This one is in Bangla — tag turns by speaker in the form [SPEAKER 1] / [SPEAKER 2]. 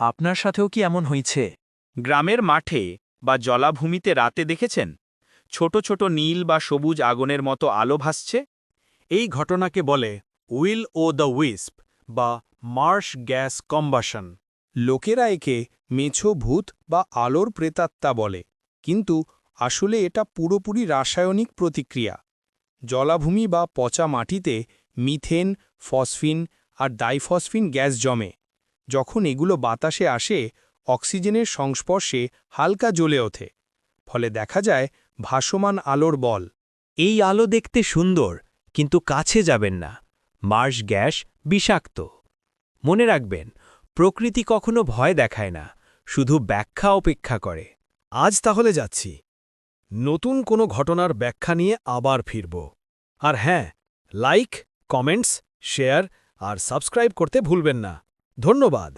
[SPEAKER 1] আপনার সাথেও কি এমন হয়েছে
[SPEAKER 2] গ্রামের মাঠে বা জলাভূমিতে রাতে দেখেছেন? ছোট ছোট নীল বা সবুজ আগুনের মতো আলো ভাসছে?
[SPEAKER 3] এই ঘটনাকে বলে উইল ও দ্য উইস্প বা মার্শ গ্যাস কম্বাসন লোকেরা একে মেছো ভূত বা আলোর প্রেতাত্মা বলে। কিন্তু আসলে এটা পুরোপুরি রাসায়নিক প্রতিক্রিয়া। জলাভূমি বা পচা মাটিতে মিথেন, ফসফিন আর ডাইফসফিন গ্যাস জমে। যখন এগুলো বাতাসে আসে অক্সিজেনের সংস্পর্শে হালকা জ্বলে ওঠে। ফলে দেখা যায় ভাসমান আলোর বল।
[SPEAKER 4] এই আলো দেখতে সুন্দর কিন্তু কাছে যাবেন না। মার্শ গ্যাস বিষাক্ত। মনে রাখবেন প্রকৃতি কখনো ভয় দেখায় না শুধু ব্যাখ্যা অপেক্ষা করে।
[SPEAKER 3] আজ তাহলে যাচ্ছি। নতুন কোনো ঘটনার ব্যাখ্যা নিয়ে আবার ফিরব। আর হ্যাঁ লাইক কমেন্টস শেয়ার আর সাবস্ক্রাইব করতে ভুলবেন না। ধন্যবাদ।